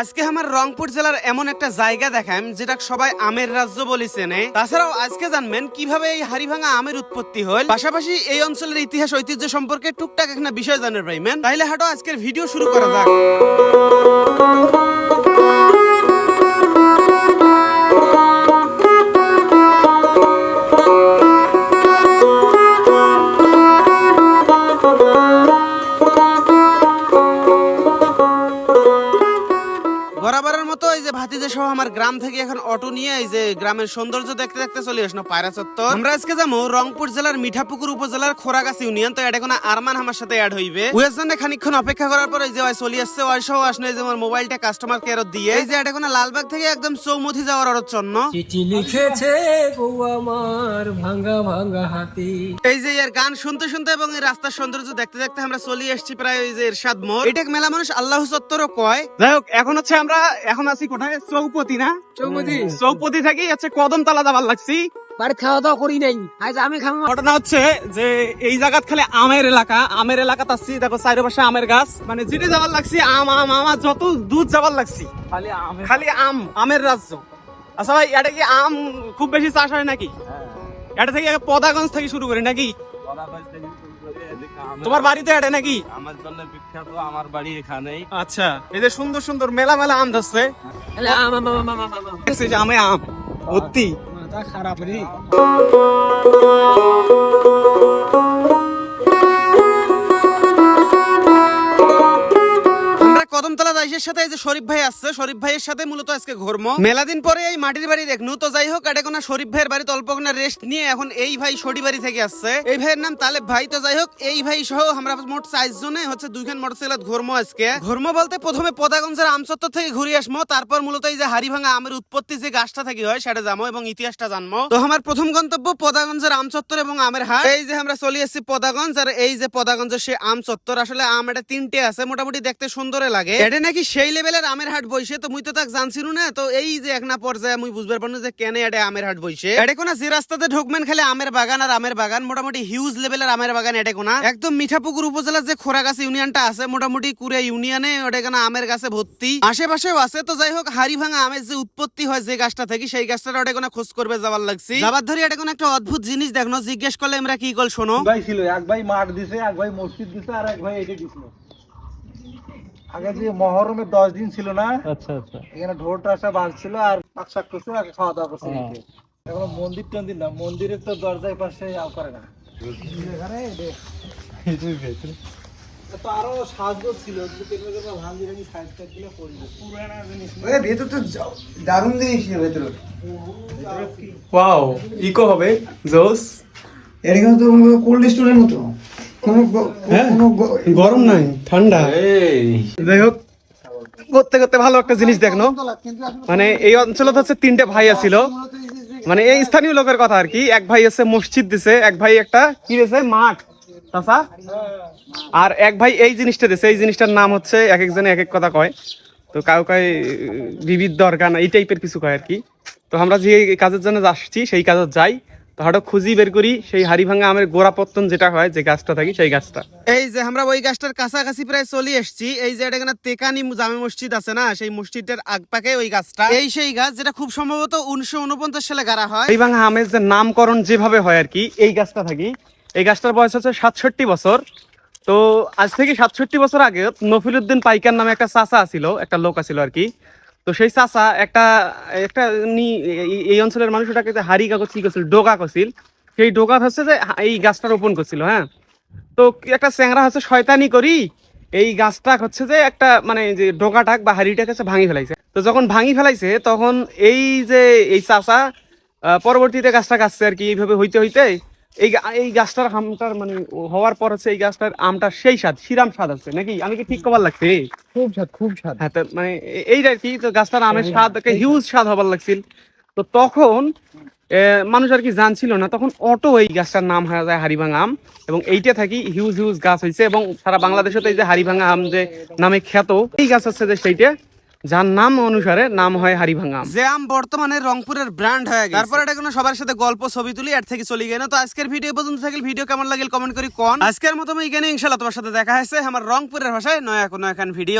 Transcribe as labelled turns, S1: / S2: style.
S1: আজকে আমার রংপুর জেলার এমন একটা জায়গা দেখাম, যেটা সবাই আমের রাজ্য বলি চেনে। তাছাড়াও আজকে জানবেন কীভাবে এই হাড়িভাঙা আমের উৎপত্তি হল পাশাপাশি এই অঞ্চলের ইতিহাস, ঐতিহ্য সম্পর্কে টুকটাক একটা বিষয় জানার পাইমেন তাইলে হাঁটো, আজকের ভিডিও শুরু করা যাক। যে ভাতিজে সহ আমার গ্রাম থেকে এখন অটো নিয়ে এই যে গ্রামের সৌন্দর্য দেখতে দেখতে চলে আসনো পায়রা চত্বর। আমরা আজকে যাব রংপুর জেলার মিঠাপুকুর উপজেলার খোরাগাছি ইউনিয়ন। তো এটা কোনো আরমান আমার সাথে অ্যাড হইবে। ওয়ের জন্য খানিকক্ষণ অপেক্ষা করার পর এই যে ওই চলে আসছে ওই সহ আসনো এই যে আমার মোবাইলটা কাস্টমার কেয়ারত দিয়ে। এই যে এটা কোনো লালবাগ থেকে একদম চৌমথি যাওয়ার অরত জন্য
S2: চিঠি লিখেছে বউ আমার ভাঙ্গা ভাঙ্গা হাতি।
S1: এই যে এর গান শুনতে শুনতে এবং এই রাস্তার সৌন্দর্য দেখতে দেখতে আমরা চলে আসছি প্রায় ওই যে এরশাদ মোড়। এটা মেলা মানুষ আল্লাহ চত্বরও কয়। যাই হোক এখন হচ্ছে আমরা এখন আছি কোথায় চৌপতি না?
S2: চৌমতি
S1: চৌপতি থেকে হচ্ছে কদমতলা যাবার লাগছি।
S2: বাড়ি খাওয়া দাওয়া করি নাই। আজ আমি খাব
S1: ঘটনা হচ্ছে যে এই জায়গাত খালি আমের এলাকা। আমের এলাকাত আছি দেখো চারিপাশে আমের গাছ। মানে যেটা যাবার লাগছি আম আম আমার যত দুধ যাবার লাগছি
S2: খালি আমি।
S1: খালি আম আমের রাজ্য। আচ্ছা ভাই এটা কি আম খুব বেশি চাষ হয় নাকি? এটা থেকে পদাগঞ্জ থেকে শুরু করি নাকি? তোমার বাড়িতে এটা নাকি?
S3: আমার জন্য বিখ্যাত আমার বাড়ি এখানেই।
S1: আচ্ছা এই যে সুন্দর সুন্দর মেলা মেলা আম ধরছে
S2: আমি আম
S1: ভর্তি।
S2: মাথা খারাপ রে।
S1: সাথে এই যে শরীফ ভাই আসছে, শরীফ ভাইয়ের সাথে মূলত আজকে পরে এই মাটির বাড়ি দেখনু। তো যাই হোক এটা শরীফ ভাইয়ের রেস্ট নিয়ে এখন এই ভাই বাড়ি থেকে আসছে। এই ভাইয়ের নাম তালেব ভাই। তো যাই হোক, এই ভাই সহ আমরা মোট চার জনে হচ্ছে দুইখান আজকে। ঘুরমো বলতে প্রথমে পদাগঞ্জের আমচত্বর থেকে ঘুরে আসব তারপর মূলত এই যে হাড়িভাঙা আমের উৎপত্তি যে গাছটা থেকে, হয় সেটা যাব এবং ইতিহাসটা জানব তো আমার প্রথম গন্তব্য পদাগঞ্জের আমচত্বর এবং আমের হাট। এই যে আমরা চলে এসেছি পদাগঞ্জ, আর এই যে পদাগঞ্জের সে আম চত্বর আসলে আম এটা তিনটে আছে, মোটামুটি দেখতে সুন্দরে লাগে। এটা নাকি সেই লেভেলের আমের হাট বইছে? তো মুই তো তাক জানছিল না। তো এই যে এক না পর্যায়ে মুই বুঝবার পারনু যে কেন এটা আমের হাট বইছে। এটা কোনা যে রাস্তাতে ঢুকবেন খালি আমের বাগান আর আমের বাগান মোটামুটি হিউজ লেভেলের আমের বাগান এটা কোনা। একদম মিঠাপুকুর উপজেলার যে খোরাগাছ ইউনিয়নটা আছে মোটামুটি কুড়ে ইউনিয়নে ওটা কেনা আমের গাছে ভর্তি। আশেপাশেও আছে তো যাই হোক হাড়ি ভাঙা আমের যে উৎপত্তি হয় যে গাছটা থেকে সেই গাছটা ওটা কোনো খোঁজ করবে যাবার লাগছি। যাবার ধরে এটা কোনো একটা অদ্ভুত জিনিস দেখনো জিজ্ঞেস করলে আমরা কি কল শোনো।
S4: ভাই ছিল এক ভাই মাঠ দিছে এক ভাই মসজিদ দিছে আর এক ভাই এটা দিছিল। আগে যে মহরমের দশ দিন ছিল না
S2: আচ্ছা আচ্ছা।
S4: এখানে ঢোল টাসা বাজছিল আর পাক শাক করছিল আর খাওয়া দাওয়া করছিল এখন মন্দির টন্দির না মন্দিরের তো দরজায় পাশে আও করে না। তো আরও সাজগোজ ছিল ভাঙি ভাঙি সাইড সাইড পুরানা জিনিস।
S5: ভেতর তো দারুণ জিনিস ভেতর।
S6: ওয়াও ইকো হবে জোস।
S5: এটা কিন্তু তো কোল্ড স্টোরের মতো।
S1: গরম নাই ঠান্ডা। যাই হোক করতে করতে ভালো একটা জিনিস দেখনো মানে এই অঞ্চলে হচ্ছে তিনটে ভাই আছিল। মানে এই স্থানীয় লোকের কথা আর কি এক ভাই আছে মসজিদ দিছে এক ভাই একটা কি দিছে? মাঠ। চাচা? আর এক ভাই এই জিনিসটা দিছে এই জিনিসটার নাম হচ্ছে এক একজনে এক এক কথা কয়। তো কাউ কয় বিবিধ দরকার না এই টাইপের কিছু কয় আর কি। তো আমরা যে কাজের জন্য আসছি সেই কাজে যাই। তো হঠাৎ খুঁজি বের করি সেই হাড়ি ভাঙা আমের গোড়া পত্তন যেটা হয় যে গাছটা থাকি সেই গাছটা। এই যে আমরা ওই গাছটার কাছাকাছি প্রায় চলে এসেছি এই যে এটা এখানে তেকানি জামে মসজিদ আছে না সেই মসজিদের আগপাকে ওই গাছটা। এই সেই গাছ যেটা খুব সম্ভবত উনিশশো উনপঞ্চাশ সালে গাড়া হয়। এই ভাঙা আমের যে নামকরণ যেভাবে হয় আর কি এই গাছটা থাকি। এই গাছটার বয়স হচ্ছে সাতষট্টি বছর। তো আজ থেকে সাতষট্টি বছর আগে নফিলুদ্দিন পাইকার নামে একটা চাচা ছিল একটা লোক আছিল আর কি। তো সেই চাচা একটা একটা এই- অঞ্চলের মানুষ ওটাকে যে হাড়ি কাগজ কি করছিল ডোকা করছিল। সেই ডোকা হচ্ছে যে এই গাছটা রোপণ করছিল হ্যাঁ। তো একটা চ্যাংরা হচ্ছে শয়তানি করি, এই গাছটা হচ্ছে যে একটা মানে যে ডোকাটাক বা হাড়িটাকে হচ্ছে ভাঙি ফেলাইছে। তো যখন ভাঙি ফেলাইছে, তখন এই যে, এই চাচা পরবর্তীতে গাছটা কাটছে আর কি, এইভাবে হইতে হইতে এই এই গাছটার আমটার মানে হওয়ার পর হচ্ছে এই গাছটার আমটা সেই স্বাদ শিরাম স্বাদ আছে নাকি? আমি কি ঠিক কবার লাগছে?
S4: খুব স্বাদ খুব স্বাদ।
S1: হ্যাঁ তো মানে এইটা আর কি তো গাছটার আমের স্বাদ একটা হিউজ স্বাদ হবার লাগছিল। তো তখন মানুষ আর কি জানছিল না তখন অটো এই গাছটার নাম হয়ে যায় হারিভাঙা আম এবং এইটা থাকি হিউজ হিউজ গাছ হয়েছে এবং সারা বাংলাদেশে তো এই যে হারিভাঙা আম যে নামে খ্যাত এই গাছ হচ্ছে যে সেইটা। যার নাম অনুসারে নাম হয় হারিভাঙা আম যে আম বর্তমানে রংপুরের ব্র্যান্ড হয়ে গেছে। তারপর এটা কোনো সবার সাথে গল্প ছবি তুলি এর থেকে চলে গেল। তো আজকের ভিডিও পর্যন্ত থাকলে ভিডিও কেমন লাগিল কমেন্ট করি কোন। আজকের মতো আমি এখানে ইনশাল্লাহ তোমার সাথে দেখা হয়েছে। আমার রংপুরের ভাষায় নয়া কোনো এখন ভিডিও